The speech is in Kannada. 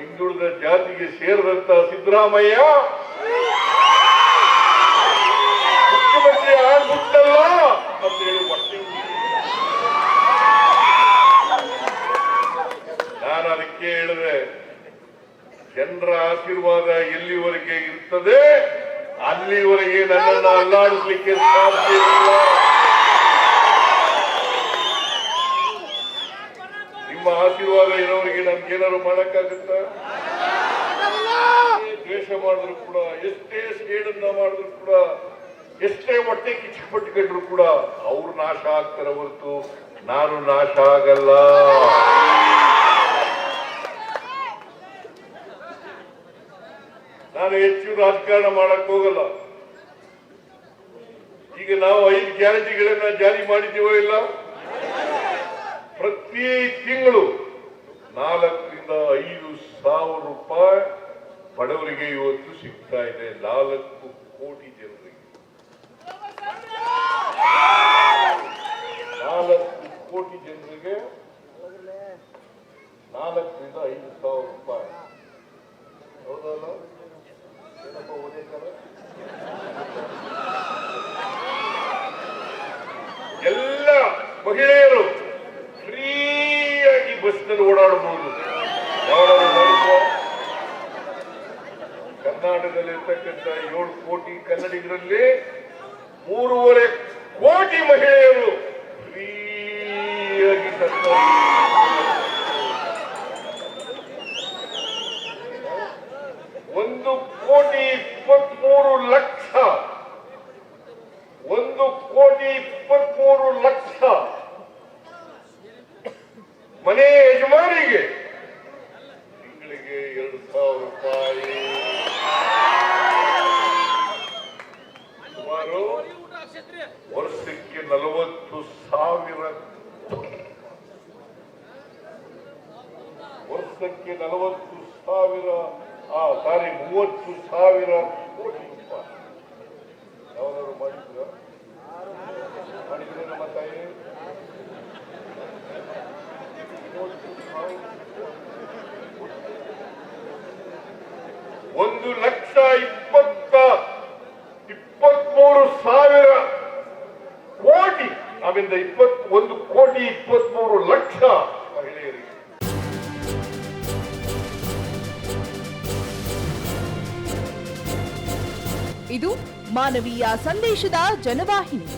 ಹಿಂದುಳಿದ ಜಾತಿಗೆ ಸೇರಿದಂತ ಸಿದ್ದರಾಮಯ್ಯ ಮುಖ್ಯಮಂತ್ರಿ ಆಗ್ಬಿಟ್ಟಲ್ಲ ಅಂತ ಹೇಳಿ. ನಾನು ಅದಕ್ಕೆ ಹೇಳಿದೆ, ಜನರ ಆಶೀರ್ವಾದ ಎಲ್ಲಿವರೆಗೆ ಇರ್ತದೆ, ಅಲ್ಲಿವರೆಗೆ ನನ್ನನ್ನು ಅಲ್ಲಾಡಿಸಲಿಕ್ಕೆ ಸಾಧ್ಯ ಇಲ್ಲ ನಿಮ್ಮ ಆಶೀರ್ವಾದ ಇರೋರಿಗೆ ನಮ್ಗೇನಾದ್ರು ಮಾಡಕ್ಕಾಗುತ್ತ? ದ್ವೇಷ ಮಾಡಿದ್ರು ಕೂಡ, ಎಷ್ಟೇ ಸೇಡನ್ನ ಮಾಡಿದ್ರು ಕೂಡ, ಎಷ್ಟೇ ಹೊಟ್ಟೆ ಕಿಚ್ಚು ಪಟ್ಟುಕೊಂಡ್ರು ಕೂಡ, ಅವ್ರು ನಾಶ ಆಗ್ತಾರೆ ಹೊರತು ನಾನು ನಾಶ ಆಗಲ್ಲ. ನಾನು ಹೆಚ್ಚು ರಾಜಕಾರಣ ಮಾಡಕ್ ಹೋಗಲ್ಲ. ಈಗ ನಾವು ಐದು ಗ್ಯಾರಂಟಿಗಳನ್ನ ಜಾರಿ ಮಾಡಿದ್ದೀವೋ ಇಲ್ಲ? ಪ್ರತಿ ತಿಂಗಳು ನಾಲ್ಕರಿಂದ ಐದು ಸಾವಿರ ರೂಪಾಯಿ ಬಡವರಿಗೆ ಇವತ್ತು ಸಿಗ್ತಾ ಇದೆ. ನಾಲ್ಕು ಕೋಟಿ ಜನರಿಗೆ. ನಾಲ್ಕು ಕೋಟಿ ಜನರಿಗೆ ನಾಲ್ಕರಿಂದ ಐದು ಸಾವಿರ ರೂಪಾಯಿ. ಎಲ್ಲ ಮಹಿಳೆಯರು ಬಸ್ನಲ್ಲಿ ಓಡಾಡಬಹುದು ಕರ್ನಾಟಕದಲ್ಲಿ? ಕರ್ನಾಟಕದಲ್ಲಿರ್ತಕ್ಕಂಥ ಏಳು ಕೋಟಿ ಕನ್ನಡಿಗರಲ್ಲಿ ಮೂರುವರೆ ಕೋಟಿ ಮಹಿಳೆಯರು ಫ್ರೀಯಾಗಿ ಒಂದು ಕೋಟಿ ಇಪ್ಪತ್ಮೂರು ಲಕ್ಷ, ಒಂದು ಕೋಟಿ ಇಪ್ಪತ್ಮೂರು ಲಕ್ಷ ಮನೆ ಯಜಮಾನಿಗೆ. ತಿಂಗಳಿಗೆ ಎರಡು ಸಾವಿರ ರೂಪಾಯಿ. ಸುಮಾರು ವರ್ಷಕ್ಕೆ ನಲವತ್ತು ಸಾವಿರ. ವರ್ಷಕ್ಕೆ ನಲವತ್ತು ಸಾವಿರ, ಆ ಸಾರಿ ಮೂವತ್ತು ಸಾವಿರ. ಕೋಟಿ ರೂಪಾಯಿ ಯಾವ್ದಾದ್ರು ಮಾಡಿದ್ರ ಮಾಡಿದ್ರೆ ನಮ್ಮ ತಾಯಿ ಮೂವತ್ತು ಸಾವಿರ ಒಂದು ಲಕ್ಷ ಇಪ್ಪತ್ತ, ಇಪ್ಪತ್ಮೂರು ಸಾವಿರ ಕೋಟಿ. ಆಮೇಲೆ ಇಪ್ಪತ್ ಒಂದು ಕೋಟಿ ಇಪ್ಪತ್ಮೂರು ಲಕ್ಷ ಮಹಿಳೆಯರಿಗೆ. ಇದು ಮಾನವೀಯ ಸಂದೇಶದ ಜನವಾಹಿನಿ.